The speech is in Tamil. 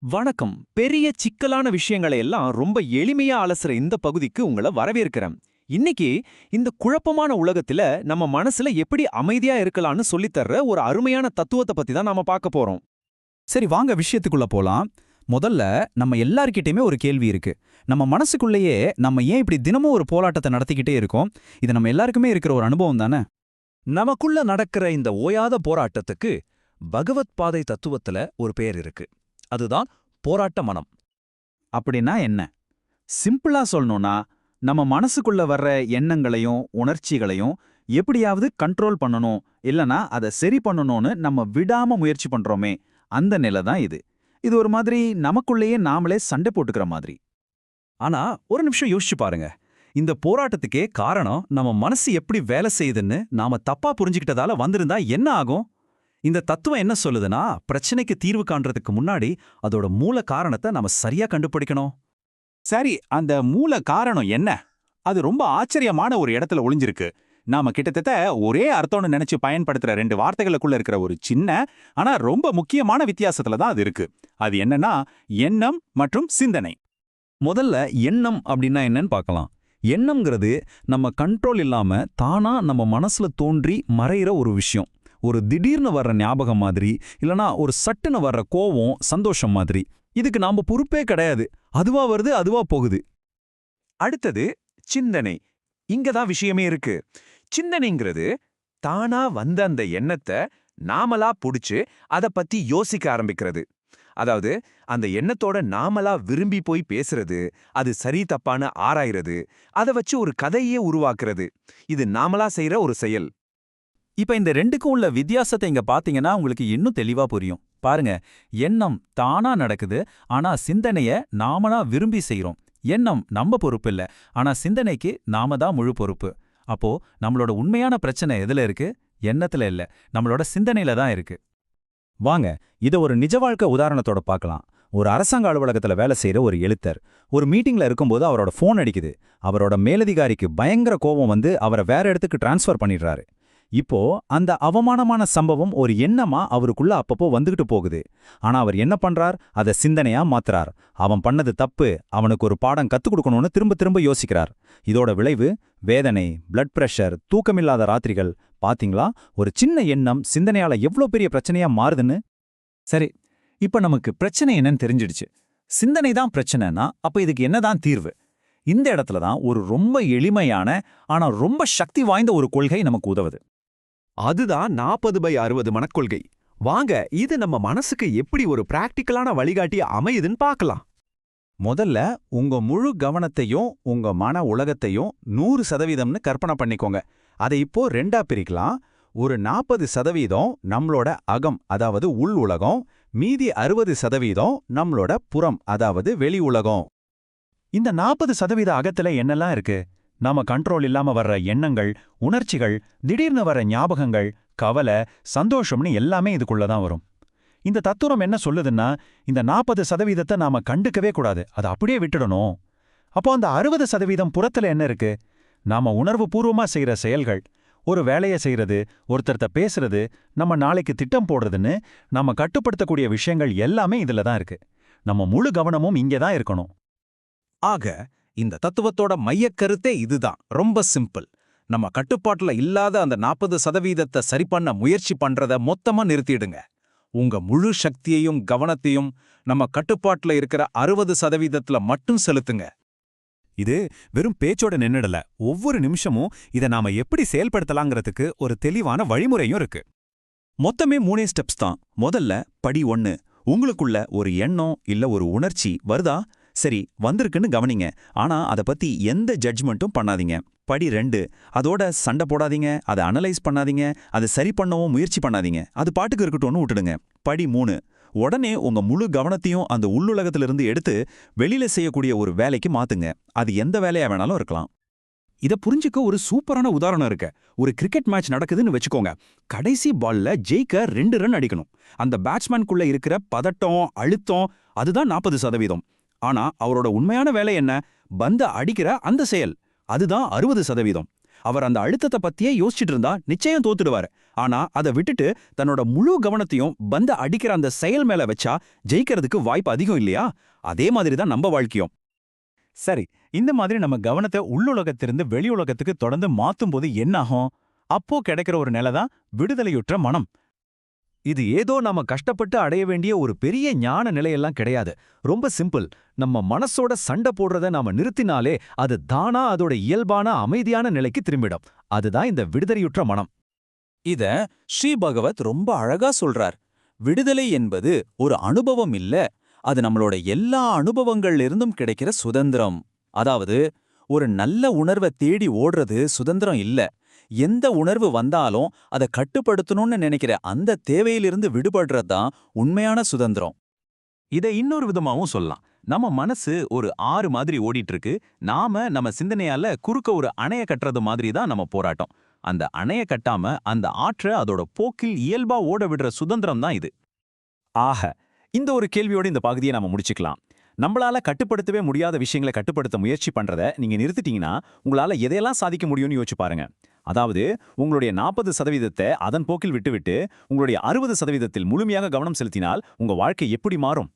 வணக்கம். பெரிய சிக்கலான விஷயங்களை எல்லாம் ரொம்ப எளிமையா அலசுற இந்த பகுதிக்கு உங்களை வரவேற்கிறேன். இன்னைக்கு இந்த குழப்பமான உலகத்துல நம்ம மனசுல எப்படி அமைதியா இருக்கலாம்னு சொல்லித்தர்ற ஒரு அருமையான தத்துவத்தை பத்தி தான் நாம பார்க்க போறோம். சரி வாங்க விஷயத்துக்குள்ள போலாம். முதல்ல நம்ம எல்லார்கிட்டயுமே ஒரு கேள்வி இருக்கு. நம்ம மனசுக்குள்ளேயே நம்ம ஏன் இப்படி தினமும் ஒரு போராட்டத்தை நடத்திக்கிட்டே இருக்கோம்? இது நம்ம எல்லாருக்குமே இருக்கிற ஒரு அனுபவம் தானே? நமக்குள்ள நடக்கிற இந்த ஓயாத போராட்டத்துக்கு பகவத் பாதை தத்துவத்துல ஒரு பேர் இருக்கு. அதுதான் போராட்ட மனம். அப்படின்னா என்ன? சிம்பிளா சொல்லணும்னா நம்ம மனசுக்குள்ள வர்ற எண்ணங்களையும் உணர்ச்சிகளையும் எப்படியாவது கண்ட்ரோல் பண்ணணும் இல்லனா அதை சரி பண்ணணும்னு நம்ம விடாம முயற்சி பண்றோமே அந்த நிலை தான் இது. இது ஒரு மாதிரி நமக்குள்ளேயே நாமளே சண்டை போட்டுக்கிற மாதிரி. ஆனா ஒரு நிமிஷம் யோசிச்சு பாருங்க. இந்த போராட்டத்துக்கே காரணம் நம்ம மனசு எப்படி வேலை செய்யுதுன்னு நாம தப்பா புரிஞ்சுக்கிட்டதால வந்திருந்தா என்ன ஆகும்? இந்த தத்துவம் என்ன சொல்லுதுன்னா பிரச்சனைக்கு தீர்வு காண்றதுக்கு முன்னாடி அதோட மூல காரணத்தை நாம சரியா கண்டுபிடிக்கணும். சரி அந்த மூல காரணம் என்ன? அது ரொம்ப ஆச்சரியமான ஒரு இடத்துல ஒளிஞ்சிருக்கு. நாம கிட்டத்தட்ட ஒரே அர்த்தம்னு நினைச்சு பயன்படுத்துற ரெண்டு வார்த்தைகளுக்குள்ள இருக்கிற ஒரு சின்ன ஆனா ரொம்ப முக்கியமான வித்தியாசத்துல தான் அது இருக்கு. அது என்னன்னா எண்ணம் மற்றும் சிந்தனை. முதல்ல எண்ணம் அப்படின்னா என்னன்னு பார்க்கலாம். எண்ணம்ங்கிறது நம்ம கண்ட்ரோல் இல்லாம தானா நம்ம மனசுல தோன்றி மறையிற ஒரு விஷயம். ஒரு திடீர்னு வர்ற ஞாபகம் மாதிரி இல்லனா ஒரு சட்டுன்னு வர்ற கோவம் சந்தோஷம் மாதிரி. இதுக்கு நாம பொறுப்பே கிடையாது. அதுவா வருது அதுவா போகுது. அடுத்தது சிந்தனை. இங்க தான் விஷயமே இருக்கு. சிந்தனைங்கிறது தானா வந்த அந்த எண்ணத்தை நாமலா புடிச்சு அத பத்தி யோசிக்க ஆரம்பிக்கிறது. அதாவது அந்த எண்ணத்தோட நாமலா விரும்பி போய் பேசுறது அது சரி தப்பான ஆராயிறது அத வச்சு ஒரு கதையே உருவாக்குறது. இது நாமளா செய்யற ஒரு செயல். இப்ப இந்த ரெண்டுக்கும் உள்ள வித்தியாசத்தை இங்க பாத்தீங்கன்னா உங்களுக்கு இன்னும் தெளிவா புரியும். பாருங்க எண்ணம் தானா நடக்குது ஆனா சிந்தனைய நாமளா விரும்பி செய்யறோம் எண்ணம் நம்ம பொறுப்பு இல்ல ஆனா சிந்தனைக்கு நாம தான் முழு பொறுப்பு. அப்போ நம்மளோட உண்மையான பிரச்சனை எதுல இருக்கு? எண்ணத்துல இல்ல நம்மளோட சிந்தனையில தான் இருக்கு. வாங்க இத ஒரு நிஜ வாழ்க்கை உதாரணத்தோட பார்க்கலாம் ஒரு அரசாங்க அலுவலகத்துல வேலை செய்கிற ஒரு எழுத்தர் ஒரு மீட்டிங்ல இருக்கும்போது அவரோட ஃபோன் அடிக்குது. அவரோட மேலதிகாரிக்கு பயங்கர கோபம் வந்து அவரை வேற இடத்துக்கு டிரான்ஸ்ஃபர் பண்ணிடுறாரு. இப்போ அந்த அவமானமான சம்பவம் ஒரு எண்ணமா அவருக்குள்ள அப்பப்போ வந்துகிட்டு போகுது. ஆனா அவர் என்ன பண்றார்? அதை சிந்தனையா மாத்துறார். அவன் பண்ணது தப்பு அவனுக்கு ஒரு பாடம் கத்துக் கொடுக்கணும்னு திரும்ப திரும்ப யோசிக்கிறார். இதோட விளைவு வேதனை பிளட் பிரஷர் தூக்கமில்லாத ராத்திரிகள். பாத்தீங்களா? ஒரு சின்ன எண்ணம் சிந்தனையால எவ்ளோ பெரிய பிரச்சனையா மாறுதுன்னு? சரி இப்ப நமக்கு பிரச்சனை என்னன்னு தெரிஞ்சிடுச்சு. சிந்தனை தான் பிரச்சனைனா அப்ப இதுக்கு என்னதான் தீர்வு? இந்த இடத்துல தான் ஒரு ரொம்ப எளிமையான ஆனா ரொம்ப சக்தி வாய்ந்த ஒரு கொள்கை நமக்கு உதவுது. அதுதான் நாற்பது பை அறுபது மனக்கொள்கை. வாங்க இது நம்ம மனசுக்கு எப்படி ஒரு பிராக்டிக்கலான வழிகாட்டி அமையுதுன்னு பார்க்கலாம். முதல்ல உங்க முழு கவனத்தையும் உங்க மன உலகத்தையும் நூறு சதவீதம்னு கற்பனை பண்ணிக்கோங்க. அதை இப்போ ரெண்டா பிரிக்கலாம். ஒரு நாற்பது சதவீதம் நம்மளோட அகம் அதாவது உள் உலகம். மீதி அறுபது சதவீதம் நம்மளோட புறம் அதாவது வெளி உலகம். இந்த நாற்பது சதவீத அகத்துல என்னெல்லாம் இருக்கு? நாம கண்ட்ரோல் இல்லாம வர்ற எண்ணங்கள் உணர்ச்சிகள் திடீர்னு வர ஞாபகங்கள் கவலை சந்தோஷம்னு எல்லாமே இதுக்குள்ள தான் வரும். இந்த தத்துவம் என்ன சொல்லுதுன்னா இந்த நாற்பது சதவீதத்தை நாம கண்டுக்கவே கூடாது. அதை அப்படியே விட்டுடணும். அப்போ அந்த அறுபது சதவீதம் புறத்துல என்ன இருக்கு? நாம உணர்வு பூர்வமா செய்யற செயல்கள். ஒரு வேலையை செய்யறது ஒருத்தர்ட்ட பேசுறது நம்ம நாளைக்கு திட்டம் போடுறதுன்னு நம்ம கட்டுப்படுத்தக்கூடிய விஷயங்கள் எல்லாமே இதுல தான் இருக்கு. நம்ம முழு கவனமும் இங்கே தான் இருக்கணும். ஆக இந்த தத்துவத்தோட மையக்கருத்தே இதுதான். ரொம்ப சிம்பிள். நம்ம கட்டுப்பாட்டுல இல்லாத அந்த நாற்பது சதவீதத்தை சரி பண்ண முயற்சி பண்றத மொத்தமா நிறுத்திடுங்க. உங்க முழு சக்தியையும் கவனத்தையும் நம்ம கட்டுப்பாட்டுல இருக்கிற அறுபது சதவீதத்துல மட்டும் செலுத்துங்க. இது வெறும் பேச்சோட நின்னுடல. ஒவ்வொரு நிமிஷமும் இதை நாம எப்படி செயல்படுத்தலாங்கிறதுக்கு ஒரு தெளிவான வழிமுறையும் இருக்கு. மொத்தமே மூணே ஸ்டெப்ஸ் தான். முதல்ல படி ஒன்னு. உங்களுக்குள்ள ஒரு எண்ணம் இல்ல ஒரு உணர்ச்சி வருதா? சரி வந்திருக்குன்னு கவனிங்க. ஆனா அதை பத்தி எந்த ஜட்ஜ்மெண்ட்டும் பண்ணாதீங்க. படி ரெண்டு அதோட சண்டை போடாதீங்க அதை அனலைஸ் பண்ணாதீங்க அதை சரி பண்ணவும் முயற்சி பண்ணாதீங்க. அது பாட்டுக்கு இருக்கட்டும்னு விட்டுடுங்க. படி மூணு உடனே உங்க முழு கவனத்தையும் அந்த உள்ளுலகத்திலிருந்து எடுத்து வெளியில செய்யக்கூடிய ஒரு வேலைக்கு மாத்துங்க. அது எந்த வேலையா வேணாலும் இருக்கலாம். இத புரிஞ்சுக்க ஒரு சூப்பரான உதாரணம் இருக்கு. ஒரு கிரிக்கெட் மேட்ச் நடக்குதுன்னு வச்சுக்கோங்க. கடைசி பால்ல ஜெயிக்க ரெண்டு ரன் அடிக்கணும். அந்த பேட்ஸ்மேனுக்குள்ள இருக்கிற பதட்டம் அழுத்தம் அதுதான் நாற்பது சதவீதம். ஆனா அவரோட உண்மையான வேலை என்ன? பந்த அடிக்கிற அந்த செயல். அதுதான் அறுபது சதவீதம். அவர் அந்த அழுத்தத்தை பத்தியே யோசிச்சுட்டு இருந்தா நிச்சயம் தோத்துடுவாரு. ஆனா அதை விட்டுட்டு தன்னோட முழு கவனத்தையும் பந்த அடிக்கிற அந்த செயல் மேல வச்சா ஜெயிக்கிறதுக்கு வாய்ப்பு அதிகம் இல்லையா? அதே மாதிரி தான் நம்ம வாழ்க்கையும். சரி இந்த மாதிரி நம்ம கவனத்தை உள்ளுலகத்திலிருந்து வெளி உலகத்துக்கு தொடர்ந்து மாத்தும் போது என்னாகும்? அப்போ கிடைக்கிற ஒரு நிலை தான் விடுதலையுற்ற மனம். இது ஏதோ நாம கஷ்டப்பட்டு அடைய வேண்டிய ஒரு பெரிய ஞான நிலையெல்லாம் கிடையாது. ரொம்ப சிம்பிள். நம்ம மனசோட சண்டை போடுறத நாம நிறுத்தினாலே அது தானா அதோட இயல்பான அமைதியான நிலைக்கு திரும்பிடும். அதுதான் இந்த விடுதலையுற்ற மனம். இத ஸ்ரீ பகவத் ரொம்ப அழகா சொல்றார். விடுதலை என்பது ஒரு அனுபவம் இல்ல அது நம்மளோட எல்லா அனுபவங்கள்ல இருந்தும் கிடைக்கிற சுதந்திரம். அதாவது ஒரு நல்ல உணர்வை தேடி ஓடுறது சுதந்திரம் இல்ல. எந்த உணர்வு வந்தாலும் அதை கட்டுப்படுத்தணும்னு நினைக்கிற அந்த தேவையிலிருந்து விடுபடுறது தான் உண்மையான சுதந்திரம். இதை இன்னொரு விதமாவும் சொல்லலாம். நம்ம மனசு ஒரு ஆறு மாதிரி ஓடிட்டு இருக்கு நாம நம்ம சிந்தனையால குறுக்க ஒரு அணைய கட்டுறது மாதிரி தான் நம்ம போராட்டம். அந்த அணைய கட்டாம அந்த ஆற்றை அதோட போக்கில் இயல்பா ஓட விடுற சுதந்திரம் தான் இது. ஆக இந்த ஒரு கேள்வியோட இந்த பகுதியை நாம முடிச்சுக்கலாம். நம்மளால கட்டுப்படுத்தவே முடியாத விஷயங்களை கட்டுப்படுத்த முயற்சி பண்றத நீங்க நிறுத்திட்டீங்கன்னா உங்களால எதையெல்லாம் சாதிக்க முடியும்னு யோசிச்சு பாருங்க. அதாவது உங்களுடைய நாற்பது சதவீதத்தை அதன் போக்கில் விட்டுவிட்டு உங்களுடைய அறுபது சதவீதத்தில் முழுமையாக கவனம் செலுத்தினால் உங்க வாழ்க்கை எப்படி மாறும்?